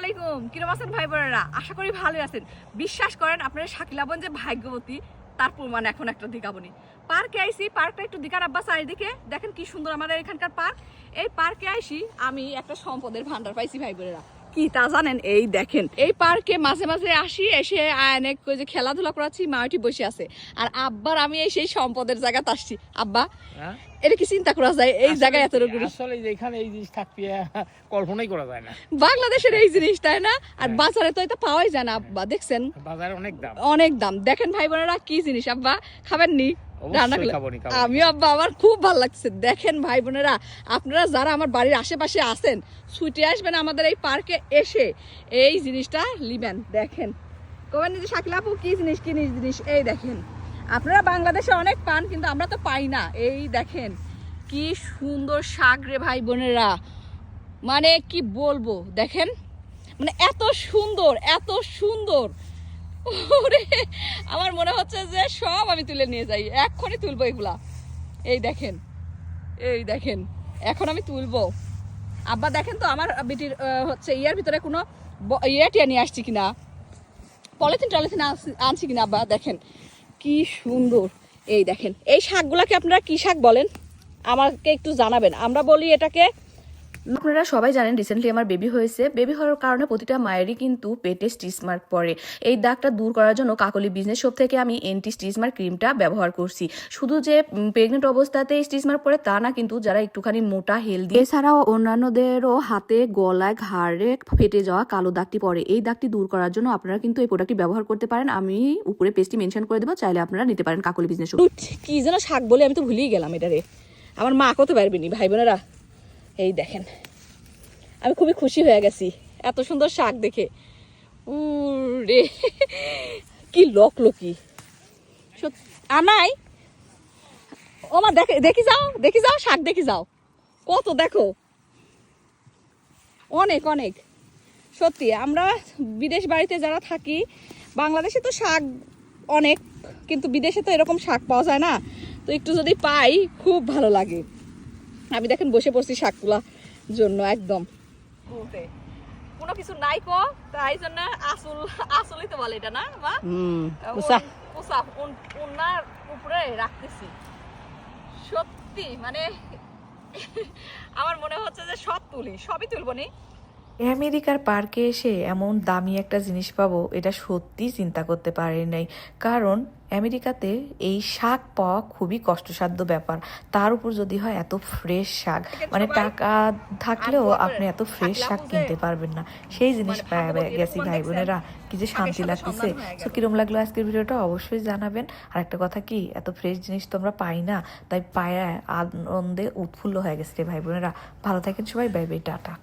আলাইকুম। কিরম আছেন ভাই বোনেরা আশা করি ভালোই আছেন। বিশ্বাস করেন, আপনারা শাকিলাবন যে ভাগ্যবতী, তার প্রমাণ এখন একটা দিকাবনি পার্কে আইসি পার্কটা একটু দিকার আব্বা চারিদিকে। দেখেন কি সুন্দর আমাদের এখানকার পার্ক। এই পার্কে আইসি আমি একটা সম্পদের ভান্ডার পাইছি ভাই বোনেরা কি তা জানেন? এই দেখেন। এই পার্কে মাঝে মাঝে আসি এসে অনেক যে খেলাধুলা করাচ্ছি মাটি বসে আছে। আর আব্বার আমি এই সেই সম্পদের জায়গাতে আসছি। আব্বা হ্যাঁ? এটা কি চিন্তা করা যায়? এই জায়গায় এত রকম আসলে এখানে এই জিনিস থাকবে কল্পনাই করা যায় না। বাংলাদেশের এই জিনিসটাই না? আর হ্যাঁ। বাজারে তো এটা পাওয়াই যায় না আব্বা দেখছেন? বাজারে অনেক দাম। অনেক দাম। দেখেন ভাই বোনেরা কি জিনিস আব্বা? খাবেন নি রান্না করলে। আমিও আব্বা আমার খুব ভালো লাগছে। দেখেন ভাই বোনেরা আপনারা যারা আমার বাড়ির আশেপাশে আছেন ছুটে আসবেন আমাদের এই পার্কে এসে। এই জিনিসটা লিবেন দেখেন। কবেন যে শাকিলা আপু কি জিনিস কি জিনিস? এই দেখেন। আপনারা বাংলাদেশে অনেক পান কিন্তু আমরা তো পাই না। এই দেখেন কি সুন্দর শাক রে ভাই বোনেরা। মানে কি বলব দেখেন? মানে এত সুন্দর এত সুন্দর। ওরে, আমার মনে হচ্ছে যে সব আমি তুলে নিয়ে যাই। এক্ষুনি তুলবো এগুলা। এই দেখেন এই দেখেন, এখন আমি তুলবো। আব্বা, দেখেন তো আমার বিটির হচ্ছে ইয়ার ভিতরে কোনো ইয়ে টিয়া নিয়ে আসছি কিনা? পলিথিন টলিথিন আনছি কিনা আব্বা? দেখেন, কি সুন্দর। এই দেখেন, এই শাকগুলাকে আপনারা কি শাক বলেন? আমাকে একটু জানাবেন। আমরা বলি এটাকে আপনারা সবাই জানেন রিসেন্টলি আমার বেবি হয়েছে। বেবি হওয়ার কারণে প্রতিটা মায়েরই কিন্তু পেটে স্টিচ মার্ক পড়ে। এই দাগটা দূর করার জন্য কাকলি বিজনেস শপ থেকে আমি এন্টি স্টিচ মার্ক ক্রিমটা ব্যবহার করছি। শুধু যে প্রেগনেন্ট অবস্থাতে স্টিচ মার্ক পড়ে তা না কিন্তু যারা একটুখানি মোটা হেলদি এছাড়াও অন্যান্যদেরও হাতে গলায় ঘাড়ে ফেটে যাওয়া কালো দাগটি পড়ে। এই দাগটি দূর করার জন্য আপনারা কিন্তু এই প্রোডাক্টটি ব্যবহার করতে পারেন। আমি উপরে পেজটি মেনশন করে দেবো চাইলে আপনারা নিতে পারেন কাকলি বিজনেস শপ কি যেন শাক বলে আমি তো ভুলেই গেলাম এটারে আমার মা কত পারবেনি ভাই বোনেরা? এই দেখেন। আমি খুবই খুশি হয়ে গেছি। এত সুন্দর শাক দেখে। উরে, কি লক লকি আনাই। ও মা, দেখে দেখি যাও দেখি যাও, শাক দেখি যাও। কত দেখো। অনেক অনেক। সত্যি, আমরা বিদেশ বাড়িতে যারা থাকি, বাংলাদেশে তো শাক অনেক, কিন্তু বিদেশে তো এরকম শাক পাওয়া যায় না। তো একটু যদি পাই, খুব ভালো লাগে। আমি দেখেন বসে পড়ছি শাকগুলা জন্য একদম। কোনো কিছু নাই কো তাই জন্য আসল আসলই তো বলে এটা না বা? পোষা। পোষা ওনার উপরে রাখতেছি। সত্যি মানে আমার মনে হচ্ছে যে সব তুলি সবই তুলবো নি। আমেরিকার পার্কে এসে এমন দামি একটা জিনিস পাবো এটা সত্যি চিন্তা করতে পারি নাই। কারণ আমেরিকাতে এই শাক পাওয়া খুবই কষ্টসাধ্য ব্যাপার। তার উপর যদি হয় এত ফ্রেশ শাক। মানে টাকা থাকলেও আপনি এত ফ্রেশ শাক কিনতে পারবেন না। সেই জিনিস মানে পায় গেছি ভাই? বোনেরা কি যে শান্তি লাগতেছে। তো কিরম লাগল আজকের ভিডিওটা? অবশ্যই জানাবেন। আর একটা কথা কি এত ফ্রেশ জিনিস তো আমরা পাই না তাই পায়ে আনন্দে উৎফুল্ল হয়ে গেছে রে ভাই বোনেরা ভালো থাকেন সবাই বাই বাই টাটা।